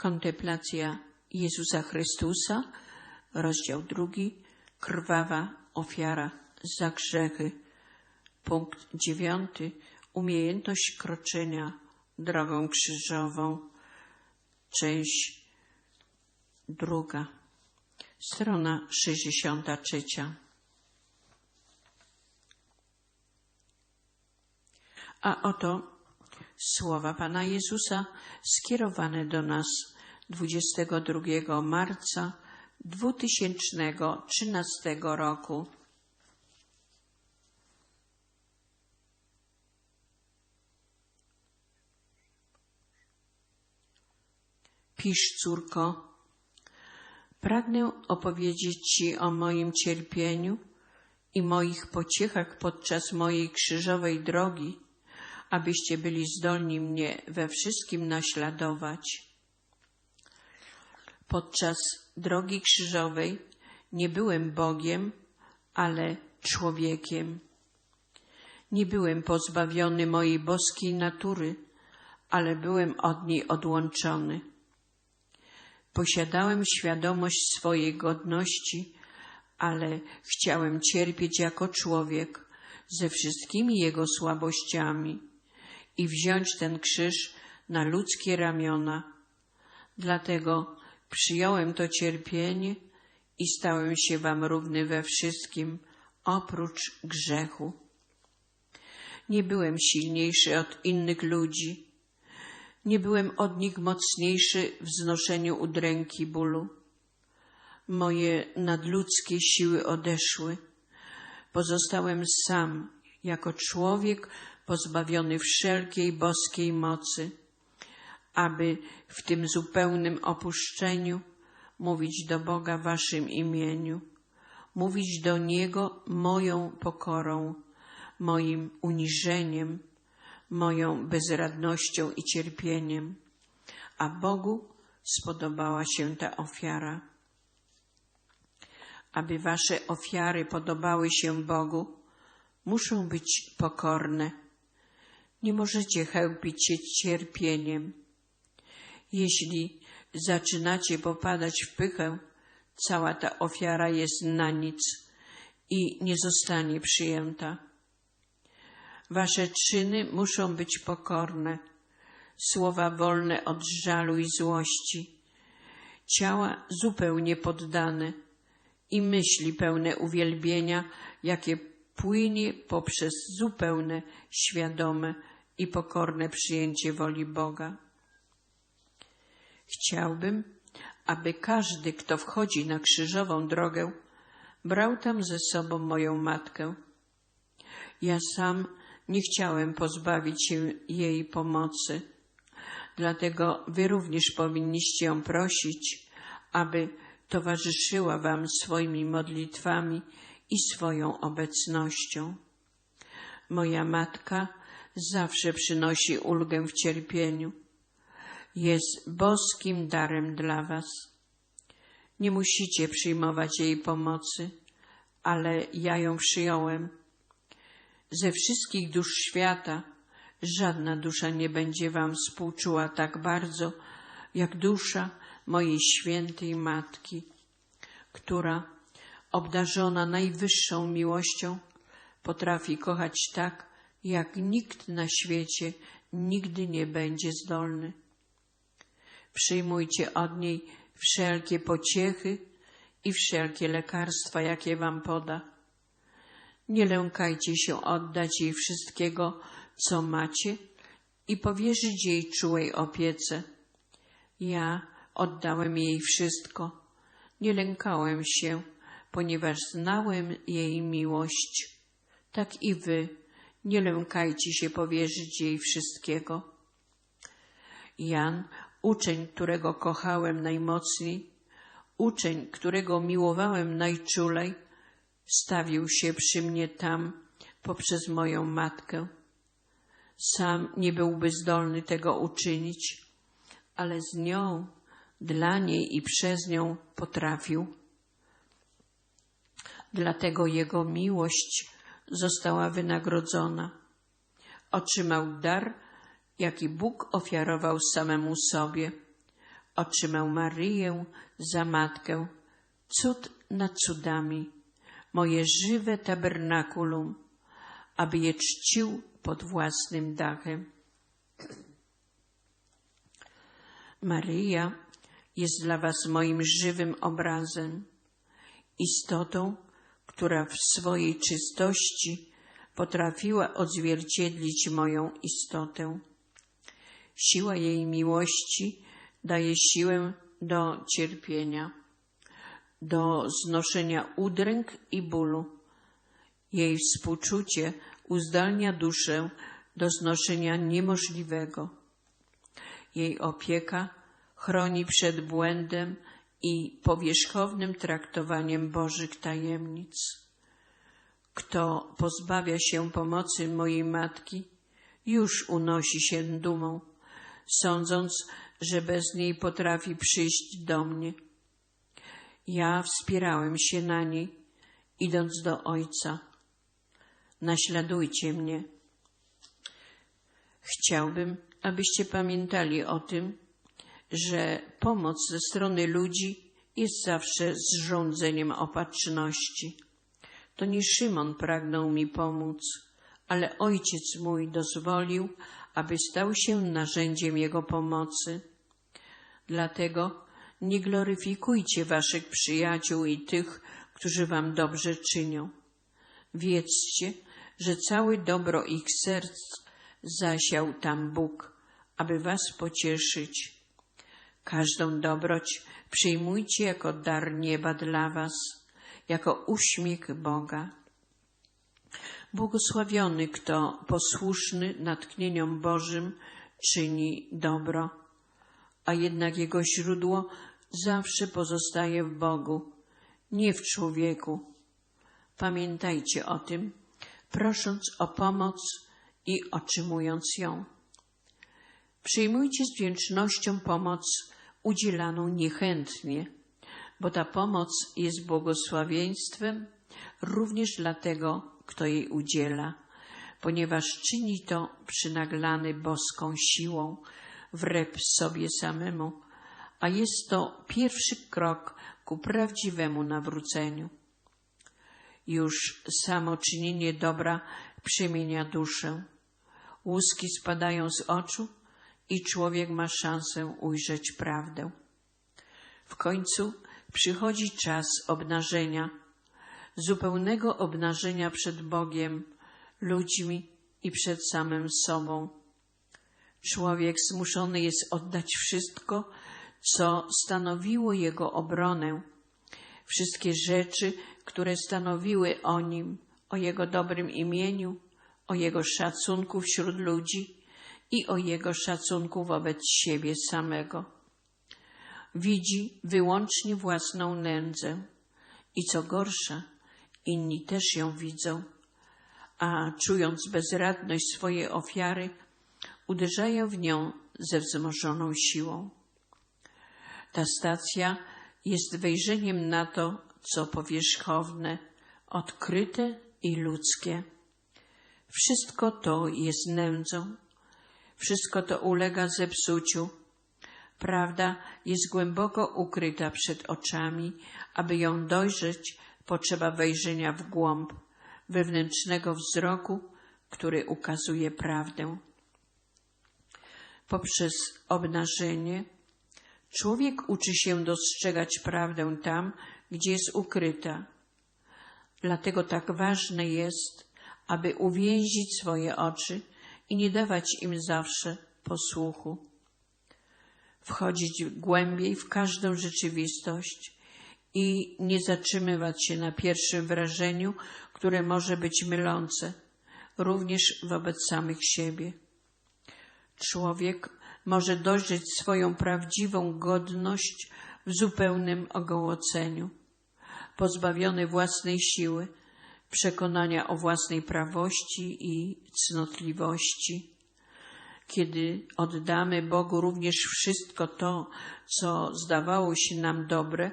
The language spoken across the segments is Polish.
Kontemplacja Jezusa Chrystusa, rozdział drugi, krwawa ofiara za grzechy. Punkt dziewiąty, umiejętność kroczenia drogą krzyżową. Część druga, strona sześćdziesiąta trzecia. A oto słowa Pana Jezusa skierowane do nas 22 marca 2013 roku. Pisz, córko, pragnę opowiedzieć Ci o moim cierpieniu i moich pociechach podczas mojej krzyżowej drogi, abyście byli zdolni mnie we wszystkim naśladować. Podczas drogi krzyżowej nie byłem Bogiem, ale człowiekiem. Nie byłem pozbawiony mojej boskiej natury, ale byłem od niej odłączony. Posiadałem świadomość swojej godności, ale chciałem cierpieć jako człowiek ze wszystkimi jego słabościami i wziąć ten krzyż na ludzkie ramiona. Dlatego przyjąłem to cierpienie i stałem się wam równy we wszystkim, oprócz grzechu. Nie byłem silniejszy od innych ludzi, nie byłem od nich mocniejszy w znoszeniu udręki bólu. Moje nadludzkie siły odeszły. Pozostałem sam, jako człowiek pozbawiony wszelkiej boskiej mocy, aby w tym zupełnym opuszczeniu mówić do Boga Waszym imieniu, mówić do Niego moją pokorą, moim uniżeniem, moją bezradnością i cierpieniem, a Bogu spodobała się ta ofiara. Aby Wasze ofiary podobały się Bogu, muszą być pokorne. Nie możecie chełpić się cierpieniem. Jeśli zaczynacie popadać w pychę, cała ta ofiara jest na nic i nie zostanie przyjęta. Wasze czyny muszą być pokorne, słowa wolne od żalu i złości, ciała zupełnie poddane i myśli pełne uwielbienia, jakie płynie poprzez zupełne, świadome i pokorne przyjęcie woli Boga. Chciałbym, aby każdy, kto wchodzi na krzyżową drogę, brał tam ze sobą moją matkę. Ja sam nie chciałem pozbawić się jej pomocy, dlatego wy również powinniście ją prosić, aby towarzyszyła wam swoimi modlitwami i swoją obecnością. Moja matka zawsze przynosi ulgę w cierpieniu. Jest boskim darem dla was. Nie musicie przyjmować jej pomocy, ale ja ją przyjąłem. Ze wszystkich dusz świata żadna dusza nie będzie wam współczuła tak bardzo, jak dusza mojej świętej matki, która obdarzona najwyższą miłością, potrafi kochać tak, jak nikt na świecie nigdy nie będzie zdolny. Przyjmujcie od niej wszelkie pociechy i wszelkie lekarstwa, jakie wam poda. Nie lękajcie się oddać jej wszystkiego, co macie i powierzyć jej czułej opiece. Ja oddałem jej wszystko. Nie lękałem się, ponieważ znałem jej miłość. Tak i wy nie lękajcie się powierzyć jej wszystkiego. Jan, uczeń, którego kochałem najmocniej, uczeń, którego miłowałem najczulej, stawił się przy mnie tam poprzez moją matkę. Sam nie byłby zdolny tego uczynić, ale z nią, dla niej i przez nią potrafił. Dlatego jego miłość została wynagrodzona. Otrzymał dar, jaki Bóg ofiarował samemu sobie. otrzymał Maryję za matkę, cud nad cudami, moje żywe tabernakulum, aby je czcił pod własnym dachem. Maryja jest dla Was moim żywym obrazem, istotą, która w swojej czystości potrafiła odzwierciedlić moją istotę. Siła jej miłości daje siłę do cierpienia, do znoszenia udręk i bólu. Jej współczucie uzdalnia duszę do znoszenia niemożliwego. Jej opieka chroni przed błędem i powierzchownym traktowaniem Bożych tajemnic. Kto pozbawia się pomocy mojej matki, już unosi się dumą, sądząc, że bez niej potrafi przyjść do mnie. Ja wspierałem się na niej, idąc do Ojca. Naśladujcie mnie. Chciałbym, abyście pamiętali o tym, że pomoc ze strony ludzi jest zawsze zrządzeniem opatrzności. To nie Szymon pragnął mi pomóc, ale ojciec mój dozwolił, aby stał się narzędziem jego pomocy. Dlatego nie gloryfikujcie waszych przyjaciół i tych, którzy wam dobrze czynią. Wiedzcie, że całe dobro ich serc zasiał tam Bóg, aby was pocieszyć. Każdą dobroć przyjmujcie jako dar nieba dla was, jako uśmiech Boga. Błogosławiony, kto posłuszny natchnieniom Bożym czyni dobro, a jednak jego źródło zawsze pozostaje w Bogu, nie w człowieku. Pamiętajcie o tym, prosząc o pomoc i otrzymując ją. Przyjmujcie z wdzięcznością pomoc udzielaną niechętnie, bo ta pomoc jest błogosławieństwem również dla tego, kto jej udziela, ponieważ czyni to przynaglany boską siłą, wrep sobie samemu, a jest to pierwszy krok ku prawdziwemu nawróceniu. Już samo czynienie dobra przemienia duszę. Łuski spadają z oczu i człowiek ma szansę ujrzeć prawdę. W końcu przychodzi czas obnażenia, zupełnego obnażenia przed Bogiem, ludźmi i przed samym sobą. Człowiek zmuszony jest oddać wszystko, co stanowiło jego obronę, wszystkie rzeczy, które stanowiły o nim, o jego dobrym imieniu, o jego szacunku wśród ludzi i o jego szacunku wobec siebie samego. Widzi wyłącznie własną nędzę i co gorsza, inni też ją widzą, a czując bezradność swojej ofiary, uderzają w nią ze wzmożoną siłą. Ta stacja jest wejrzeniem na to, co powierzchowne, odkryte i ludzkie. Wszystko to jest nędzą, wszystko to ulega zepsuciu. Prawda jest głęboko ukryta przed oczami, aby ją dojrzeć, potrzeba wejrzenia w głąb wewnętrznego wzroku, który ukazuje prawdę. Poprzez obnażenie człowiek uczy się dostrzegać prawdę tam, gdzie jest ukryta. Dlatego tak ważne jest, aby uwięzić swoje oczy i nie dawać im zawsze posłuchu. Wchodzić głębiej w każdą rzeczywistość i nie zatrzymywać się na pierwszym wrażeniu, które może być mylące, również wobec samych siebie. Człowiek może dojrzeć swoją prawdziwą godność w zupełnym ogołoceniu, pozbawiony własnej siły, przekonania o własnej prawości i cnotliwości. Kiedy oddamy Bogu również wszystko to, co zdawało się nam dobre,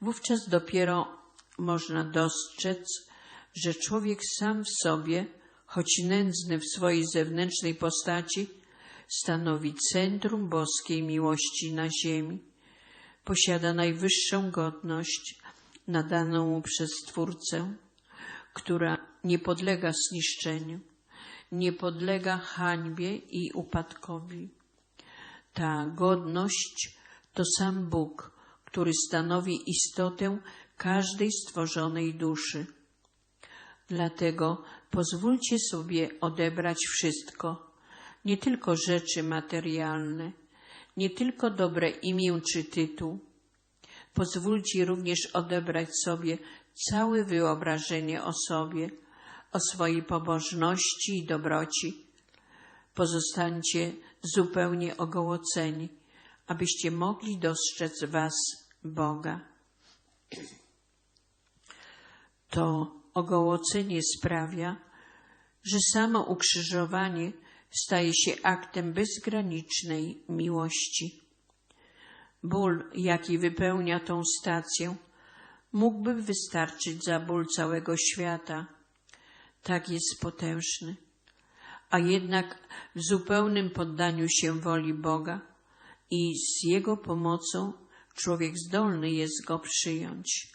wówczas dopiero można dostrzec, że człowiek sam w sobie, choć nędzny w swojej zewnętrznej postaci, stanowi centrum boskiej miłości na ziemi. Posiada najwyższą godność nadaną mu przez Stwórcę, która nie podlega zniszczeniu, nie podlega hańbie i upadkowi. Ta godność to sam Bóg, który stanowi istotę każdej stworzonej duszy. Dlatego pozwólcie sobie odebrać wszystko, nie tylko rzeczy materialne, nie tylko dobre imię czy tytuł. Pozwólcie również odebrać sobie całe wyobrażenie o sobie, o swojej pobożności i dobroci. Pozostańcie zupełnie ogołoceni, abyście mogli dostrzec Was, Boga. To ogołocenie sprawia, że samo ukrzyżowanie staje się aktem bezgranicznej miłości. Ból, jaki wypełnia tą stację, mógłby wystarczyć za ból całego świata. Tak jest potężny. A jednak w zupełnym poddaniu się woli Boga i z Jego pomocą człowiek zdolny jest go przyjąć.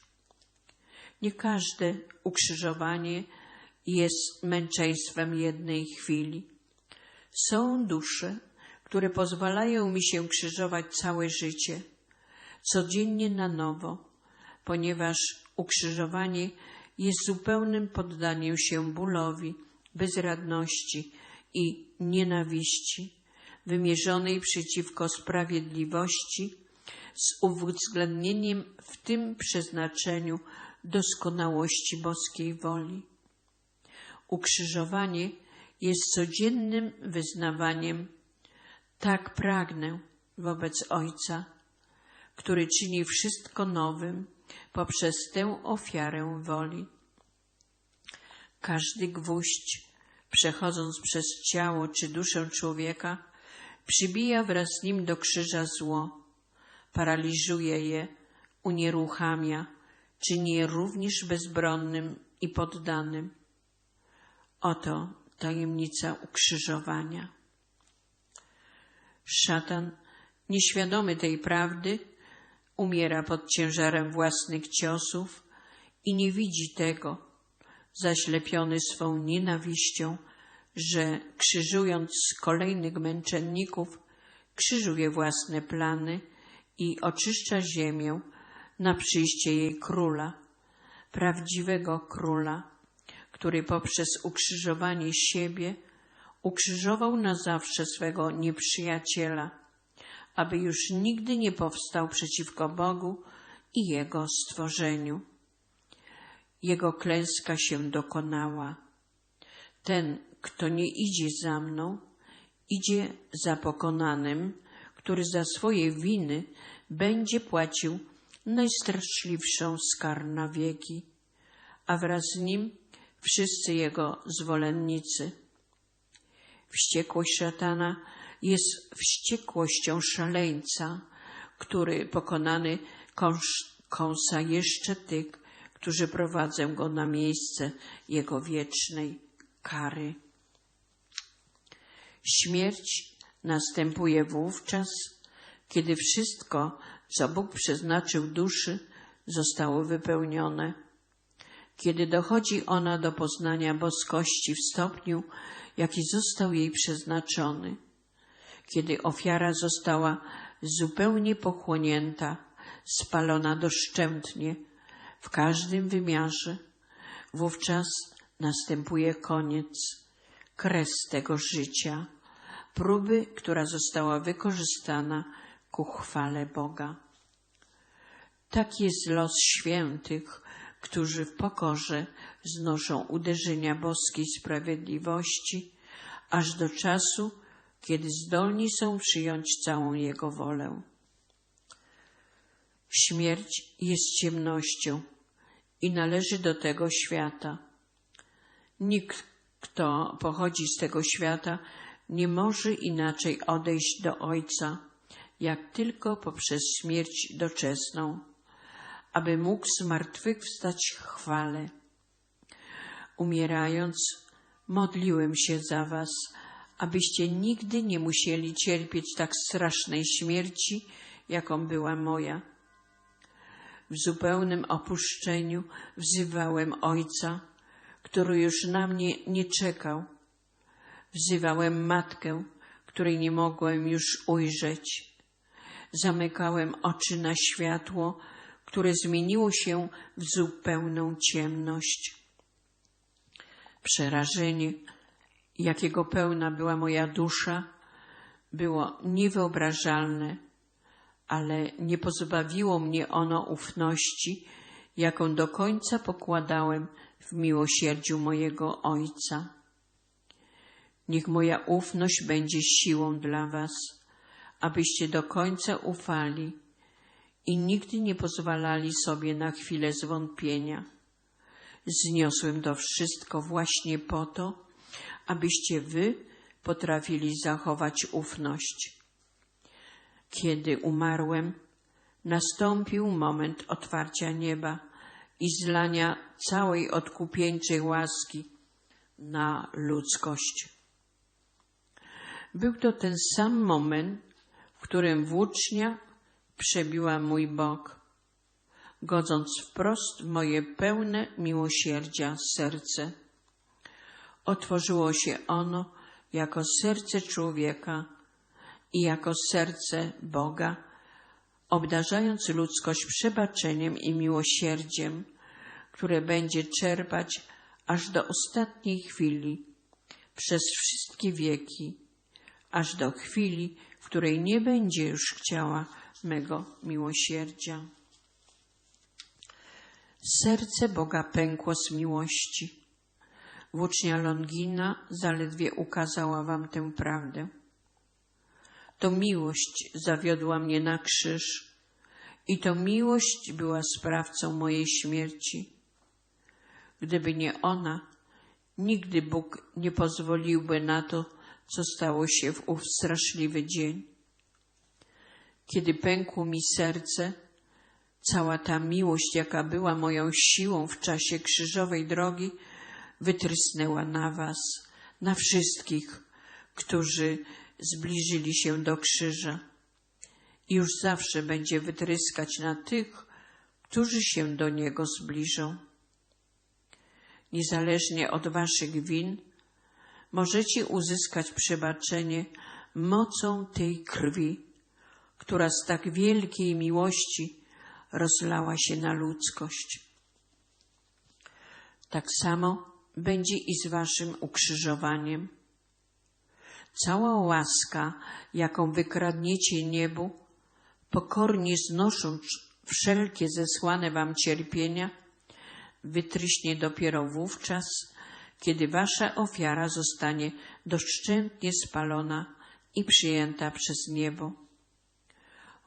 Nie każde ukrzyżowanie jest męczeństwem jednej chwili. Są dusze, które pozwalają mi się krzyżować całe życie, codziennie na nowo, ponieważ ukrzyżowanie jest zupełnym poddaniem się bólowi, bezradności i nienawiści wymierzonej przeciwko sprawiedliwości z uwzględnieniem w tym przeznaczeniu doskonałości boskiej woli. Ukrzyżowanie jest codziennym wyznawaniem tak pragnę wobec Ojca, który czyni wszystko nowym poprzez tę ofiarę woli. Każdy gwóźdź, przechodząc przez ciało czy duszę człowieka, przybija wraz z nim do krzyża zło, paraliżuje je, unieruchamia, czyni je również bezbronnym i poddanym. Oto tajemnica ukrzyżowania. Szatan, nieświadomy tej prawdy, umiera pod ciężarem własnych ciosów i nie widzi tego, zaślepiony swą nienawiścią, że krzyżując kolejnych męczenników, krzyżuje własne plany i oczyszcza ziemię na przyjście jej króla, prawdziwego króla, który poprzez ukrzyżowanie siebie ukrzyżował na zawsze swego nieprzyjaciela, aby już nigdy nie powstał przeciwko Bogu i Jego stworzeniu. Jego klęska się dokonała. Ten, kto nie idzie za mną, idzie za pokonanym, który za swoje winy będzie płacił najstraszliwszą skar na wieki, a wraz z nim wszyscy jego zwolennicy. Wściekłość szatana jest wściekłością szaleńca, który pokonany kąsa jeszcze tych, którzy prowadzą go na miejsce jego wiecznej kary. Śmierć następuje wówczas, kiedy wszystko, co Bóg przeznaczył duszy, zostało wypełnione. Kiedy dochodzi ona do poznania boskości w stopniu, jaki został jej przeznaczony. Kiedy ofiara została zupełnie pochłonięta, spalona doszczętnie w każdym wymiarze, wówczas następuje koniec, kres tego życia, próby, która została wykorzystana ku chwale Boga. Tak jest los świętych, którzy w pokorze znoszą uderzenia boskiej sprawiedliwości, aż do czasu, kiedy zdolni są przyjąć całą Jego wolę. Śmierć jest ciemnością i należy do tego świata. Nikt, kto pochodzi z tego świata, nie może inaczej odejść do Ojca, jak tylko poprzez śmierć doczesną, aby mógł zmartwychwstać chwale. Umierając, modliłem się za Was, abyście nigdy nie musieli cierpieć tak strasznej śmierci, jaką była moja. W zupełnym opuszczeniu wzywałem Ojca, który już na mnie nie czekał. Wzywałem Matkę, której nie mogłem już ujrzeć. Zamykałem oczy na światło, które zmieniło się w zupełną ciemność. Przerażenie, jakiego pełna była moja dusza, było niewyobrażalne, ale nie pozbawiło mnie ono ufności, jaką do końca pokładałem w miłosierdziu mojego Ojca. Niech moja ufność będzie siłą dla Was, abyście do końca ufali i nigdy nie pozwalali sobie na chwilę zwątpienia. Zniosłem to wszystko właśnie po to, abyście Wy potrafili zachować ufność. Kiedy umarłem, nastąpił moment otwarcia nieba i zlania całej odkupieńczej łaski na ludzkość. Był to ten sam moment, w którym włócznia przebiła mój bok, godząc wprost w moje pełne miłosierdzia serce. Otworzyło się ono jako serce człowieka i jako serce Boga, obdarzając ludzkość przebaczeniem i miłosierdziem, które będzie czerpać aż do ostatniej chwili, przez wszystkie wieki, aż do chwili, w której nie będzie już chciała mego miłosierdzia. Serce Boga pękło z miłości. Włócznia Longina zaledwie ukazała wam tę prawdę. To miłość zawiodła mnie na krzyż i to miłość była sprawcą mojej śmierci. Gdyby nie ona, nigdy Bóg nie pozwoliłby na to, co stało się w ów straszliwy dzień. Kiedy pękło mi serce, cała ta miłość, jaka była moją siłą w czasie krzyżowej drogi, wytrysnęła na was, na wszystkich, którzy zbliżyli się do krzyża. I już zawsze będzie wytryskać na tych, którzy się do niego zbliżą. Niezależnie od waszych win, możecie uzyskać przebaczenie mocą tej krwi, która z tak wielkiej miłości rozlała się na ludzkość. Tak samo będzie i z waszym ukrzyżowaniem. Cała łaska, jaką wykradniecie niebu, pokornie znosząc wszelkie zesłane wam cierpienia, wytryśnie dopiero wówczas, kiedy wasza ofiara zostanie doszczętnie spalona i przyjęta przez niebo.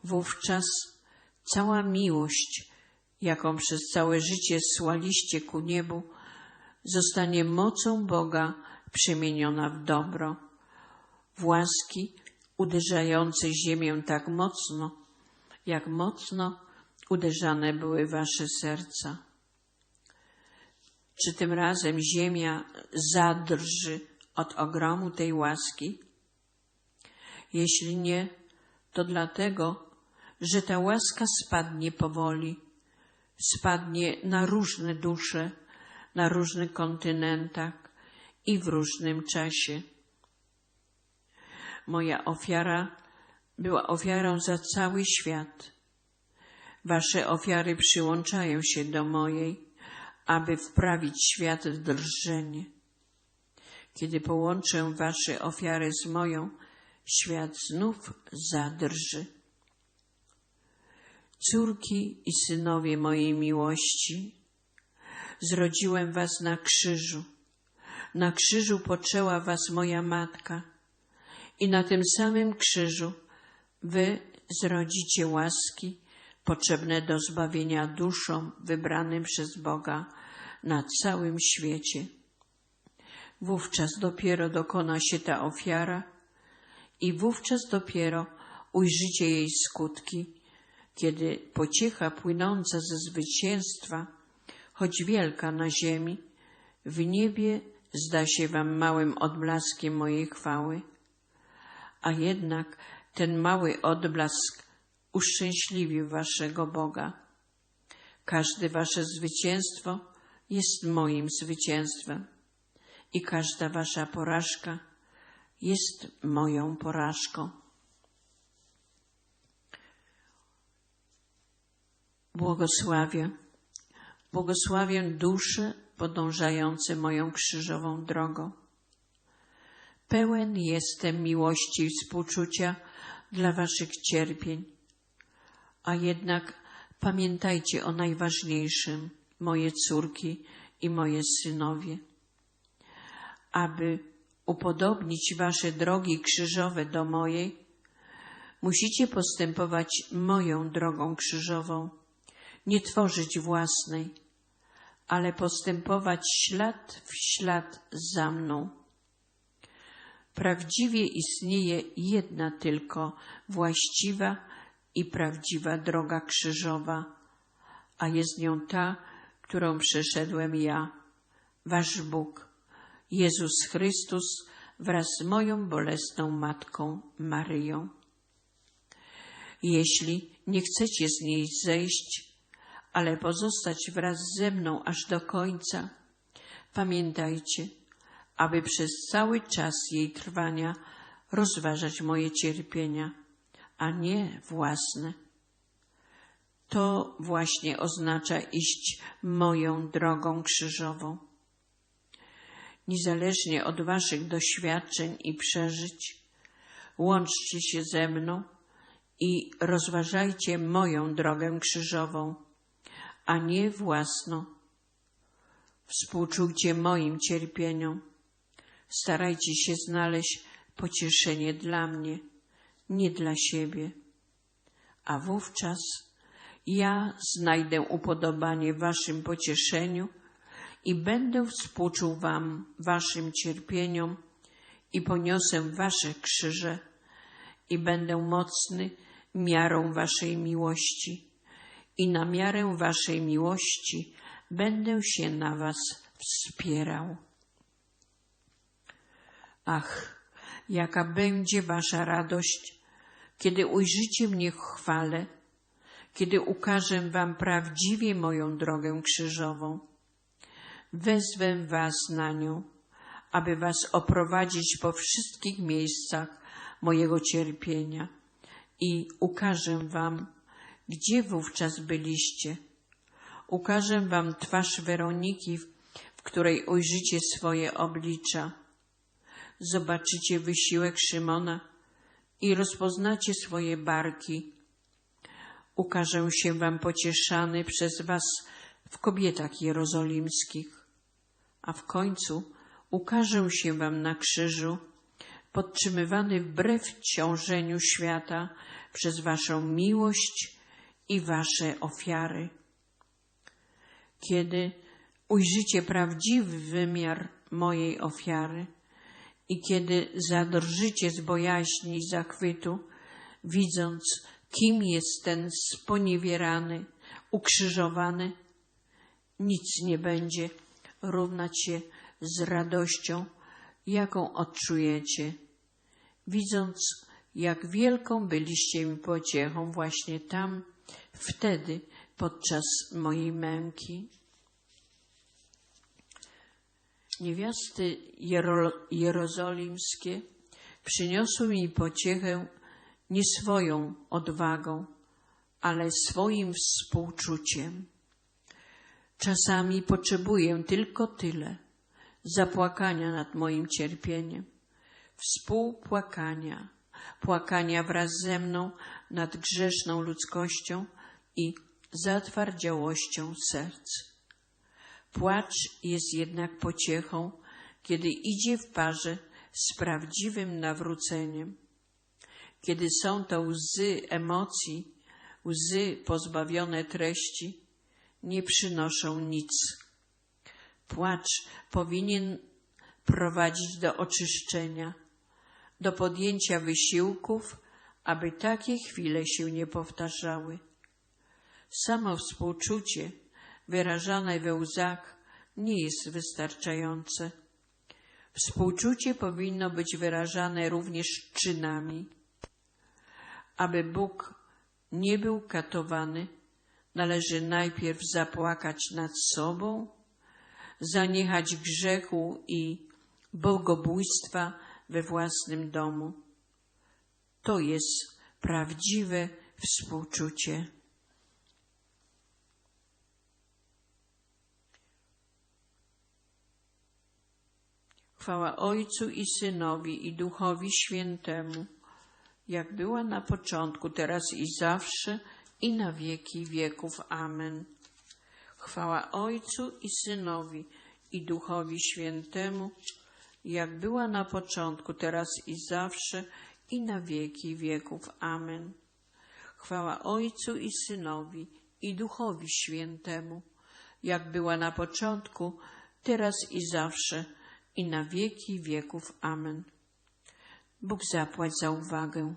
Wówczas cała miłość, jaką przez całe życie słaliście ku niebu, zostanie mocą Boga przemieniona w dobro, w łaski uderzające ziemię tak mocno, jak mocno uderzane były wasze serca. Czy tym razem ziemia zadrży od ogromu tej łaski? Jeśli nie, to dlatego, że ta łaska spadnie powoli, spadnie na różne dusze, na różnych kontynentach i w różnym czasie. Moja ofiara była ofiarą za cały świat. Wasze ofiary przyłączają się do mojej, aby wprawić świat w drżenie. Kiedy połączę wasze ofiary z moją, świat znów zadrży. Córki i synowie mojej miłości, zrodziłem was na krzyżu. Na krzyżu poczęła was moja matka i na tym samym krzyżu wy zrodzicie łaski potrzebne do zbawienia duszom wybranym przez Boga na całym świecie. Wówczas dopiero dokona się ta ofiara i wówczas dopiero ujrzycie jej skutki, kiedy pociecha płynąca ze zwycięstwa choć wielka na ziemi, w niebie zda się wam małym odblaskiem mojej chwały, a jednak ten mały odblask uszczęśliwił waszego Boga. Każde wasze zwycięstwo jest moim zwycięstwem i każda wasza porażka jest moją porażką. Błogosławię, błogosławię dusze podążające moją krzyżową drogą. Pełen jestem miłości i współczucia dla waszych cierpień, a jednak pamiętajcie o najważniejszym, moje córki i moje synowie, aby upodobnić wasze drogi krzyżowe do mojej, musicie postępować moją drogą krzyżową, nie tworzyć własnej, ale postępować ślad w ślad za mną. Prawdziwie istnieje jedna tylko właściwa i prawdziwa droga krzyżowa, a jest nią ta, którą przeszedłem ja, wasz Bóg, Jezus Chrystus wraz z moją bolesną matką Maryją. Jeśli nie chcecie z niej zejść, ale pozostać wraz ze mną aż do końca, pamiętajcie, aby przez cały czas jej trwania rozważać moje cierpienia, a nie własne. To właśnie oznacza iść moją drogą krzyżową. Niezależnie od Waszych doświadczeń i przeżyć, łączcie się ze mną i rozważajcie moją drogę krzyżową, a nie własną. Współczujcie moim cierpieniom. Starajcie się znaleźć pocieszenie dla mnie, nie dla siebie. A wówczas ja znajdę upodobanie waszym pocieszeniu i będę współczuł wam waszym cierpieniom i poniosę wasze krzyże i będę mocny miarą waszej miłości i na miarę waszej miłości będę się na was wspierał. Ach, jaka będzie wasza radość, kiedy ujrzycie mnie w chwale, kiedy ukażę wam prawdziwie moją drogę krzyżową. Wezwę was na nią, aby was oprowadzić po wszystkich miejscach mojego cierpienia i ukażę wam, gdzie wówczas byliście. Ukażę wam twarz Weroniki, w której ujrzycie swoje oblicza. Zobaczycie wysiłek Szymona i rozpoznacie swoje barki. Ukażę się wam pocieszany przez was w kobietach jerozolimskich, a w końcu ukażę się wam na krzyżu, podtrzymywany wbrew ciążeniu świata przez waszą miłość i wasze ofiary. Kiedy ujrzycie prawdziwy wymiar mojej ofiary i kiedy zadrżycie z bojaźni i zachwytu, widząc, kim jest ten sponiewierany, ukrzyżowany, nic nie będzie równać się z radością, jaką odczujecie, widząc, jak wielką byliście mi pociechą właśnie tam, wtedy, podczas mojej męki. Niewiasty Jero jerozolimskie przyniosły mi pociechę nie swoją odwagą, ale swoim współczuciem. Czasami potrzebuję tylko tyle zapłakania nad moim cierpieniem, współpłakania, płakania wraz ze mną nad grzeszną ludzkością i zatwardziałością serc. Płacz jest jednak pociechą, kiedy idzie w parze z prawdziwym nawróceniem. Kiedy są to łzy emocji, łzy pozbawione treści, nie przynoszą nic. Płacz powinien prowadzić do oczyszczenia, do podjęcia wysiłków, aby takie chwile się nie powtarzały. Samo współczucie wyrażane we łzach nie jest wystarczające. Współczucie powinno być wyrażane również czynami. Aby Bóg nie był katowany, należy najpierw zapłakać nad sobą, zaniechać grzechu i bogobójstwa we własnym domu. To jest prawdziwe współczucie. Chwała Ojcu i Synowi i Duchowi Świętemu, jak była na początku, teraz i zawsze, i na wieki wieków. Amen. Chwała Ojcu i Synowi i Duchowi Świętemu, jak była na początku, teraz i zawsze, i na wieki wieków. Amen. Chwała Ojcu i Synowi i Duchowi Świętemu, jak była na początku, teraz i zawsze, i na wieki wieków. Amen. Bóg zapłać za uwagę.